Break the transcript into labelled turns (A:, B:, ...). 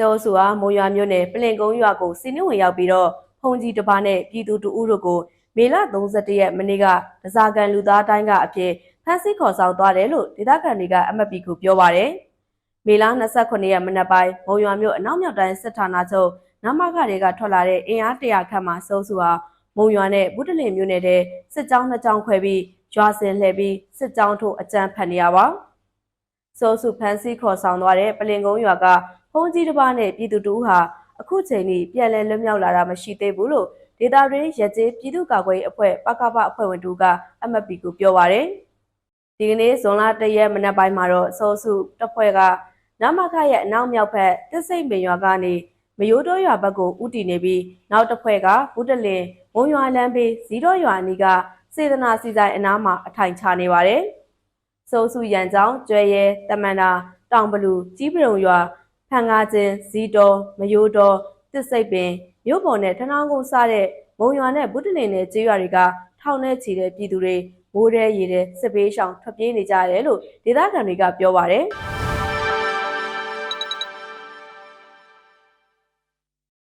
A: စေအုပ်စုဟာမုံရွာမြို့နယ်ပလင်ကုန်းရွာကိုစီနင်းဝင်ရောက်ပြီးတော့ဖုန်ကြီးတစ်ပါးနဲ့ပြည်သူတအုပ်တို့ကိုမေလ31ရက်မနေ့ကဒဇာကန်လူသားတိုင်းကအဖြစ်ဖမ်းဆီးခေါ်ဆောင်သွားတယ်လို့ဒေသခံတွေကအမတ်ပီကိုပြောပါရယ်မေလ29ရက်မနက်ပိုင်းမုံရွာမြို့အနောက်မြောက်တိုင်းစစ်ဌာနချုပ်နမခတွေကထွက်လာတဲ့အင်အားတရာခန့်မှစေအုပ်စုဟာမုံရွာနဲ့ဘုဒ္ဓလင်မြို့နယ်တဲ့စစ်ကြောင်းနှစ်ကြောင်းခွဲပြီးရွာစင်လှည့်ပြီးစစ်ကြောင်းထိုးအကြမ်းဖက်နေရပါစိုးစုဖန်စီခေါ်ဆောင်သွားတဲ့ပလင်ကုန်းရွာက ဖုန်ကြီးတစ်ပါးနဲ့ပြည်သူတူဟာအခုချိန်ထိပြန်လည်လွတ်မြောက်လာတာမရှိသေးဘူးလို့ဒေတာရင်းရကြေးပြည်သူ့ကာကွယ်ရေးအဖွဲ့ပကပအဖွဲ့ဝင်တူကအမတ်ပီကိုပြောပါရယ်ဒီကနေ့ဇွန်လ၁ရက်မနက်ပိုင်းမှာတော့စိုးစုတပ်ဖွဲ့ကနမခရဲ့အနောက်မြောက်ဘက်တစ်စိမ့်ပင်ရွာကနေမယိုးတိုးရွာဘက်ကိုဥတီနေပြီးနောက်တစ်ဖွဲ့ကဘုဒ္ဓလင်မုံရွာလမ်းဘေးဇီတော့ရွာအနီးကစေတနာစီဆိုင်အနားမှာအထိုင်ချနေပါတယ်စိုးစုရန်ကြောင်ကျွဲရဲတမန်တာတောင်ဘလူကြီးပရုံရွာ ဖန်ကားချင်းဇီတော်မယိုးတော်တစ်စိတ်ပင်မြို့ပေါ်နဲ့ထနောင်းကုန်းစတဲ့မုံရွာနဲ့ဗုဒ္ဓလင်နဲ့ကျေးရွာတွေကထောင်နဲ့ချီတဲ့ပြည်သူတွေမိုးရဲရေတဲ့စစ်ပေးရှောင်ထွက်ပြေးနေကြရတယ်လို့ဒေသခံတွေကပြောပါတယ်။